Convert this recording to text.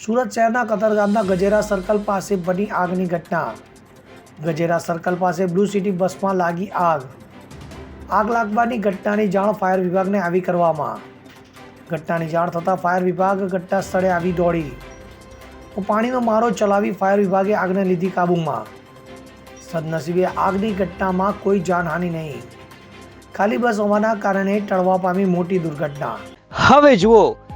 સુરત શહેરના કતારગામના ગજેરા સર્કલ પાસે બની આગની ઘટના. ગજેરા સર્કલ પાસે બ્લુ સિટી બસમાં લાગી આગ. આગ લાગવાની ઘટનાની જાણ ફાયર વિભાગને આવી કરવામાં. ઘટનાની જાણ થતાં ફાયર વિભાગ ઘટના સ્થળે આવી દોડી. તો પાણીનો મારો ચલાવી ફાયર વિભાગે આગને લીધી કાબૂમાં. સદનસીબે આગની ઘટનામાં કોઈ જાનહાનિ નહીં. ખાલી બસ હોવાના કારણે ટળવા પામી મોટી દુર્ઘટના. હવે જુઓ